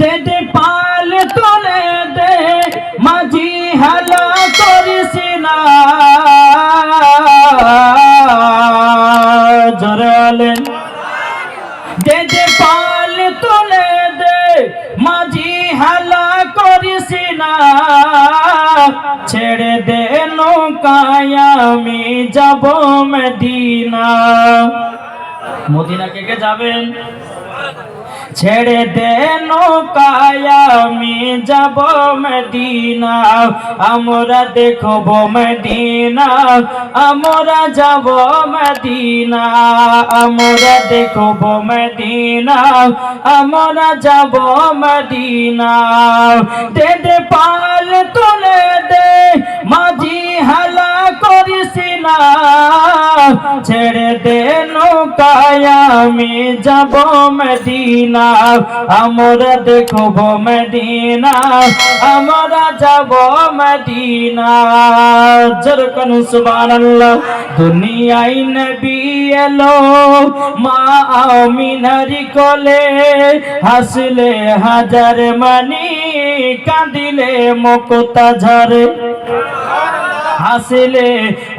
দে পাল তোলে দে, মাঝি হালা করিস না। জরালেন দে দে পাল তোলে দে, মাঝি হালা করিস না। ছেড়ে দে নৌকায়, আমি যাব মদিনা। মদিনা কে কে যাবেন? ছেড়ে দে নৌকায়, আমি যাব মদিনা। আমরা দেখব মদিনা। আমরা যাব মদিনা। আমরা দেখব মদিনা। আমরা যাব মদিনা। দে দে পাল ছেড়ে দে আমি যাব মদিনা আমরা দেখব মদিনা আমরা যাব মদিনা জরকন সুবহানাল্লাহ। দুনিয়ায় নবী এলো, মা আমিনার কোলে হাসলে হাজার মানি, কাঁদিলে মুক্তা ঝরে হাসিলে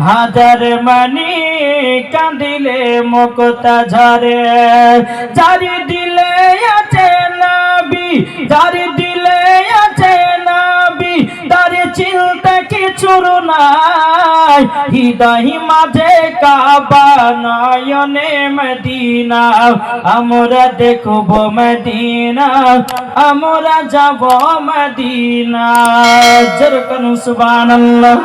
হাজার মানি কান্দিলে মুক্তা ঝরে। চারি দিলে আছে নবী চারি দিলে আছে নবী, তার চিন্তা কিছুর নাই। হৃদয় মাঝে কাবা নয়নে মদিনা, আমরা দেখব মদিনা, আমরা যাব মদিনা। জরকন সুবহানাল্লাহ।